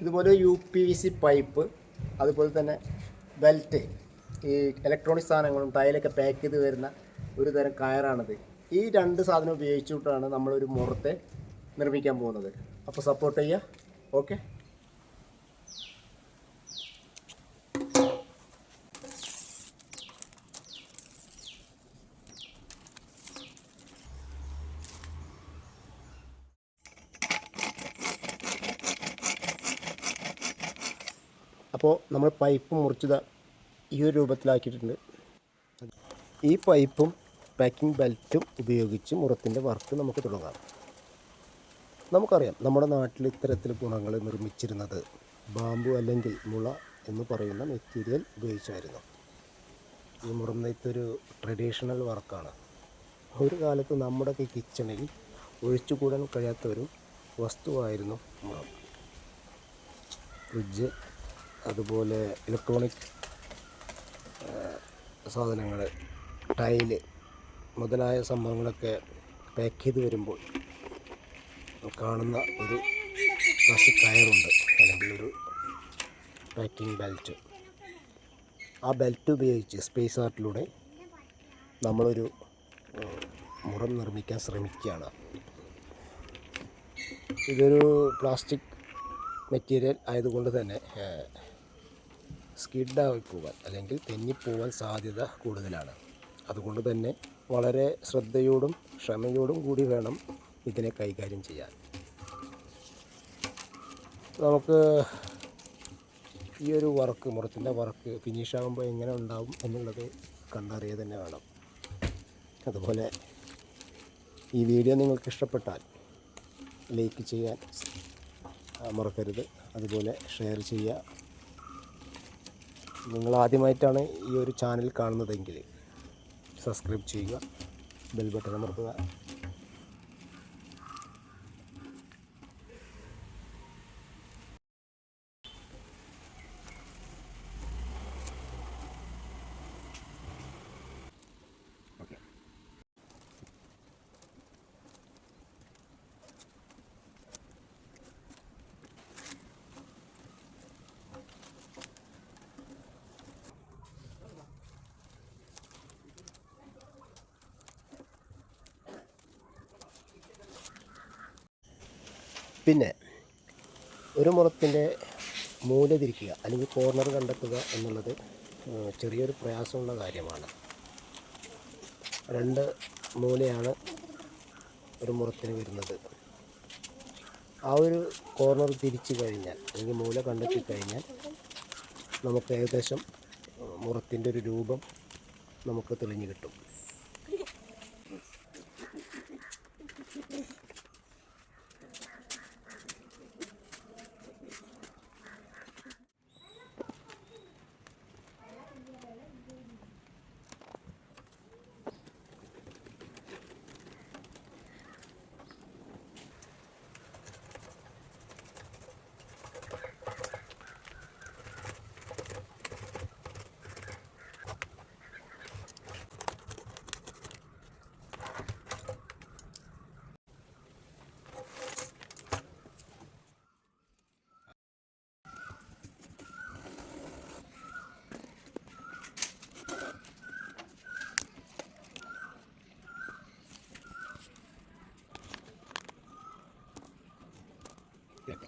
ഇതുപോലെ U P V C pipe അതുപോലെ തന്നെ ബെൽറ്റ് ഈ ഇലക്ട്രോണിക് സാധനങ്ങളും ടൈലൊക്കെ പാക്ക് ചെയ്ത് വരുന്ന ഒരു തരം കയറാണിത്. ഈ രണ്ട് സാധനം ഉപയോഗിച്ചുകൊണ്ടാണ് നമ്മളൊരു മുറത്തെ നിർമ്മിക്കാൻ പോകുന്നത്. അപ്പോൾ സപ്പോർട്ട് ചെയ്യുക ഓക്കെ അപ്പോൾ നമ്മൾ പൈപ്പ് മുറിച്ചത് ഈ ഒരു രൂപത്തിലാക്കിയിട്ടുണ്ട്. ഈ പൈപ്പും പാക്കിംഗ് ബെൽറ്റും ഉപയോഗിച്ച് മുറത്തിന്റെ വർക്ക് നമുക്ക് തുടങ്ങാം. നമുക്കറിയാം നമ്മുടെ നാട്ടിൽ ഇത്തരത്തിൽ ഗുണങ്ങൾ നിർമ്മിച്ചിരുന്നത് ബാമ്പു അല്ലെങ്കിൽ മുള എന്ന് പറയുന്ന മെറ്റീരിയൽ ഉപയോഗിച്ചായിരുന്നു. ഈ മുറം നെയ്ത്തൊരു ട്രഡീഷണൽ വർക്കാണ് ഒരു കാലത്ത് നമ്മുടെ കിച്ചണിൽ ഒഴിച്ചുകൂടാൻ കഴിയാത്ത ഒരു വസ്തുവായിരുന്നു മുറം. ഫ്രിഡ്ജ് അതുപോലെ ഇലക്ട്രോണിക് സാധനങ്ങൾ ടൈൽ മുതലായ സംഭവങ്ങളൊക്കെ പാക്ക് ചെയ്ത് വരുമ്പോൾ കാണുന്ന ഒരു പ്ലാസ്റ്റിക് കയറുണ്ട്. അല്ലെങ്കിൽ ഒരു പാക്കിംഗ് ബെൽറ്റ് ആ ബെൽറ്റ് ഉപയോഗിച്ച് സ്പേസ് ആർട്ടിലൂടെ നമ്മളൊരു മുറം നിർമ്മിക്കാൻ ശ്രമിക്കുകയാണ്. ഇതൊരു പ്ലാസ്റ്റിക് മെറ്റീരിയൽ ആയതുകൊണ്ട് തന്നെ സ്കിഡായി പോകാൻ അല്ലെങ്കിൽ തെന്നിപ്പോവാൻ സാധ്യത കൂടുതലാണ്. അതുകൊണ്ട് തന്നെ വളരെ ശ്രദ്ധയോടും ക്ഷമയോടും കൂടി വേണം ഇതിനെ കൈകാര്യം ചെയ്യാൻ. നമുക്ക് ഈ ഒരു വർക്ക് മുറത്തിന്റെ വർക്ക് ഫിനിഷ് ആകുമ്പോൾ എങ്ങനെ ഉണ്ടാവും എന്നുള്ളത് കണ്ടറിയുക തന്നെ വേണം. അതുപോലെ ഈ വീഡിയോ നിങ്ങൾക്ക് ഇഷ്ടപ്പെട്ടാൽ ലൈക്ക് ചെയ്യാൻ മറക്കരുത്. അതുപോലെ ഷെയർ ചെയ്യുക. നിങ്ങൾ ആദ്യമായിട്ടാണ് ഈ ഒരു ചാനൽ കാണുന്നതെങ്കിൽ സബ്സ്ക്രൈബ് ചെയ്യുക ബെൽ ബട്ടൺ അമർത്തുക. പിന്നെ ഒരു മുറത്തിന്റെ മൂല തിരിക്കുക അല്ലെങ്കിൽ കോർണർ കണ്ടെത്തുക എന്നുള്ളത് ചെറിയൊരു പ്രയാസമുള്ള കാര്യമാണ്. രണ്ട് മൂലയാണ് ഒരു മുറത്തിന് വരുന്നത്. ആ ഒരു കോർണർ തിരിച്ചു കഴിഞ്ഞാൽ അല്ലെങ്കിൽ മൂല കണ്ടെത്തി കഴിഞ്ഞാൽ നമുക്ക് ഏകദേശം മുറത്തിന്റെ ഒരു രൂപം നമുക്ക് തെളിഞ്ഞു കിട്ടും. Evet.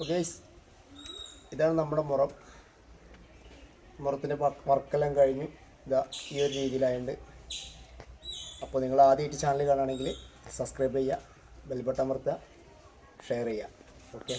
അപ്പോൾ ഗൈസ് ഇതാണ് നമ്മുടെ മുറം. മുറത്തിന്റെ വർക്കെല്ലാം കഴിഞ്ഞു. ഇതാ ഈ ഒരു രീതിയിലായുണ്ട്. അപ്പോൾ നിങ്ങൾ ആദ്യമായിട്ട് ചാനൽ കാണുകയാണെങ്കിൽ സബ്സ്ക്രൈബ് ചെയ്യുക ബെൽബട്ടമർത്തുക ഷെയർ ചെയ്യുക. ഓക്കെ